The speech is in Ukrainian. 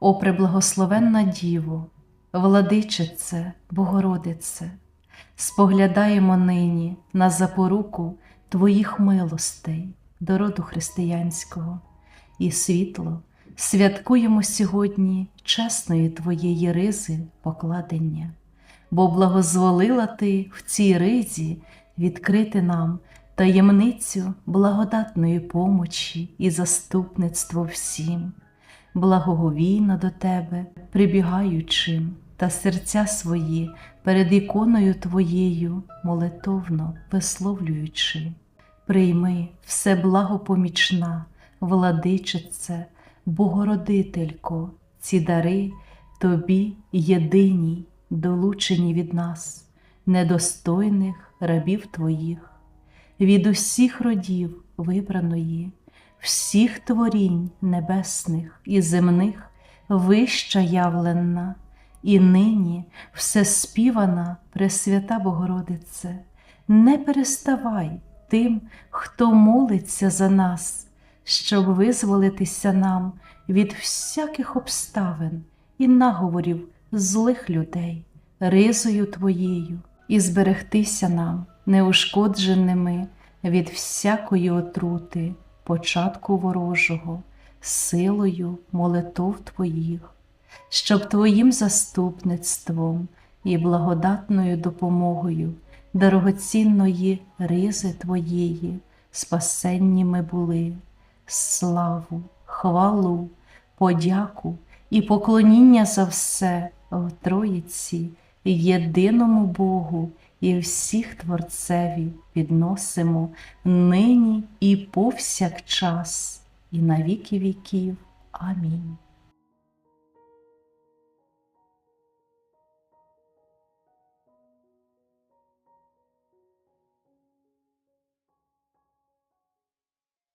О преблагословенна Діво, владичице, Богородице, споглядаємо нині на запоруку Твоїх милостей до роду християнського. І світло святкуємо сьогодні чесної Твоєї ризи покладення, бо благозволила Ти в цій ризі відкрити нам таємницю благодатної помочі і заступництво всім благоговійно до тебе, прибігаючим та серця свої перед іконою Твоєю молитовно висловлюючи. Прийми все благопомічна, владичице, Богородителько, ці дари Тобі єдиній, долучені від нас, недостойних рабів Твоїх, від усіх родів вибраної всіх творінь небесних і земних вища явленна, і нині все співана Пресвята Богородице, не переставай тим, хто молиться за нас, щоб визволитися нам від всяких обставин і наговорів злих людей, ризою Твоєю, і зберегтися нам неушкодженими від всякої отрути початку ворожого, силою молитов Твоїх, щоб Твоїм заступництвом і благодатною допомогою дорогоцінної ризи Твоєї, спасенні ми були, славу, хвалу, подяку і поклоніння за все в Троїці, єдиному Богу і всіх Творцеві підносимо нині і повсякчас, і на віки віків. Амінь.